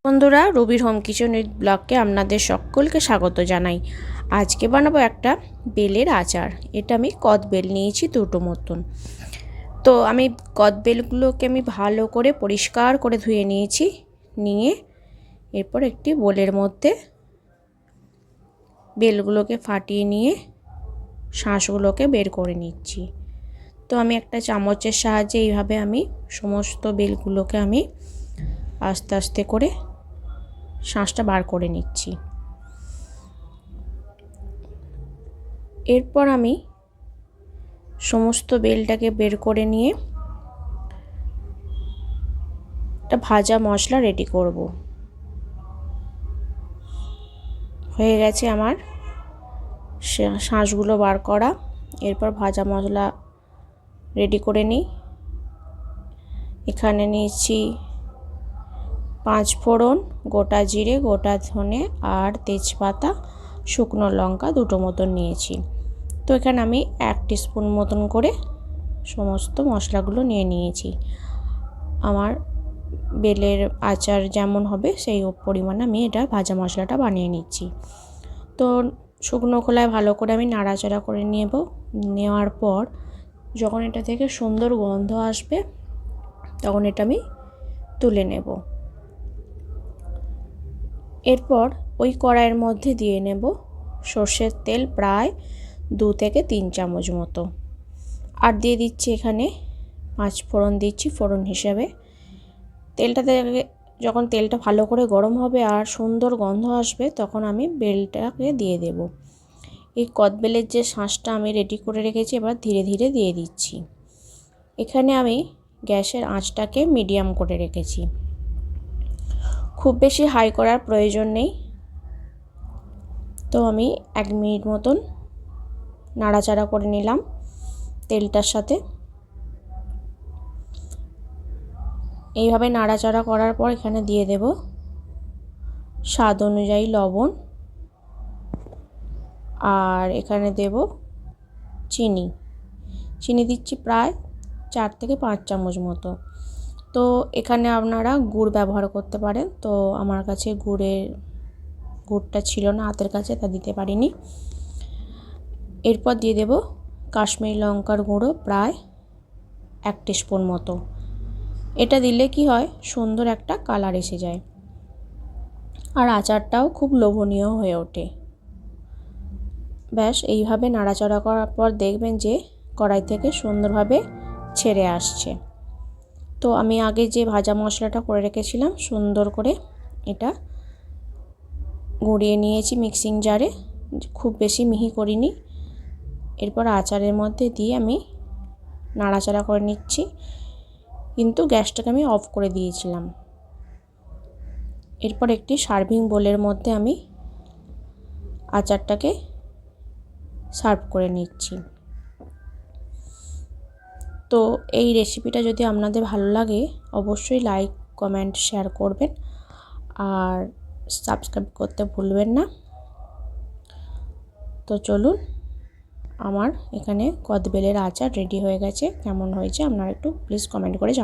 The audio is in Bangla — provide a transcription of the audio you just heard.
বন্ধুরা রবির হোম কিচেন উইথ ব্লগকে আপনাদের সকলকে স্বাগত জানাই। আজকে বানাবো একটা বেলের আচার। এটা আমি কদ বেল নিয়েছি দুটো মতন। তো আমি কদ বেলগুলোকে আমি ভালো করে পরিষ্কার করে ধুয়ে নিয়েছি। নিয়ে এরপর একটি বোলের মধ্যে বেলগুলোকে ফাটিয়ে নিয়ে শাঁসগুলোকে বের করে নিচ্ছি। তো আমি একটা চামচের সাহায্যে এইভাবে আমি সমস্ত বেলগুলোকে আমি আস্তে আস্তে করে শাঁসটা বার করে নিচ্ছি। এরপর আমি সমস্ত বেলটাকে বের করে নিয়ে একটা ভাজা মশলা রেডি করব। হয়ে গেছে আমার শাঁসগুলো বার করা। এরপর ভাজা মশলা রেডি করে নিই। এখানে নিয়েছি পাঁচ ফোড়ন, গোটা জিরে, গোটা ধনে আর তেজপাতা, শুকনো লঙ্কা দুটো মতন নিয়েছি। তো এখানে আমি এক স্পুন মতন করে সমস্ত মশলাগুলো নিয়ে নিয়েছি। আমার বেলের আচার যেমন হবে, সেই পরিমাণে আমি এটা ভাজা মশলাটা বানিয়ে নিচ্ছি। তো শুকনো খোলায় ভালো করে আমি নাড়াচাড়া করে নেব। নেওয়ার পর যখন এটা থেকে সুন্দর গন্ধ আসবে, তখন এটা আমি তুলে নেব। এরপর ওই কড়াইয়ের মধ্যে দিয়ে নেব সর্ষের তেল প্রায় দু থেকে তিন চামচ মতো। আর দিয়ে দিচ্ছি এখানে পাঁচ ফোড়ন দিচ্ছি ফোড়ন হিসেবে। তেলটা থেকে যখন তেলটা ভালো করে গরম হবে আর সুন্দর গন্ধ আসবে তখন আমি বেলটাকে দিয়ে দেব। এই কদবেলের যে শাঁসটা আমি রেডি করে রেখেছি এবার ধীরে ধীরে দিয়ে দিচ্ছি। এখানে আমি গ্যাসের আঁচটাকে মিডিয়াম করে রেখেছি। খুব বেশি হাই করার প্রয়োজন নেই। তো আমি এক মিনিট মতন নাড়াচাড়া করে নিলাম তেলটার সাথে। এইভাবে নাড়াচাড়া করার পর এখানে দিয়ে দেব স্বাদ অনুযায়ী লবণ আর এখানে দেব চিনি। চিনি দিচ্ছি প্রায় চার থেকে পাঁচ চামচ মতো। তো এখানে আপনারা গুড় ব্যবহার করতে পারেন। তো আমার কাছে গুড়ের গুড়টা ছিল না, হাতের কাছে তা দিতে পারিনি। এরপর দিয়ে দেব কাশ্মীরি লঙ্কার গুঁড়ো প্রায় এক স্পুন মতো। এটা দিলে কি হয়, সুন্দর একটা কালার এসে যায়। আর আচারটাও খুব লোভনীয় হয়ে ওঠে। ব্যাস, এইভাবে নাড়াচাড়া করার পর দেখবেন যে কড়াই থেকে সুন্দরভাবে ছেড়ে আসছে। তো আমি আগে যে ভাজা মশলাটা করে রেখেছিলাম সুন্দর করে এটা গুঁড়িয়ে নিয়েছি মিক্সিং জারে, খুব বেশি মিহি করিনি। এরপর আচারের মধ্যে দিয়ে আমি নাড়াচাড়া করে নিচ্ছি। কিন্তু গ্যাসটাকে আমি অফ করে দিয়েছিলাম। এরপর একটি সার্ভিং বোলের মধ্যে আমি আচারটাকে সার্ভ করে নিচ্ছি। তো এই রেসিপিটা যদি আপনাদের ভালো লাগে, অবশ্যই লাইক কমেন্ট শেয়ার করবেন। আর সাবস্ক্রাইব করতে ভুলবেন না। তো চলুন, আমার এখানে কদবেলের আচার রেডি হয়ে গেছে। কেমন হয়েছে, আপনারা একটু প্লিজ কমেন্ট করে জানান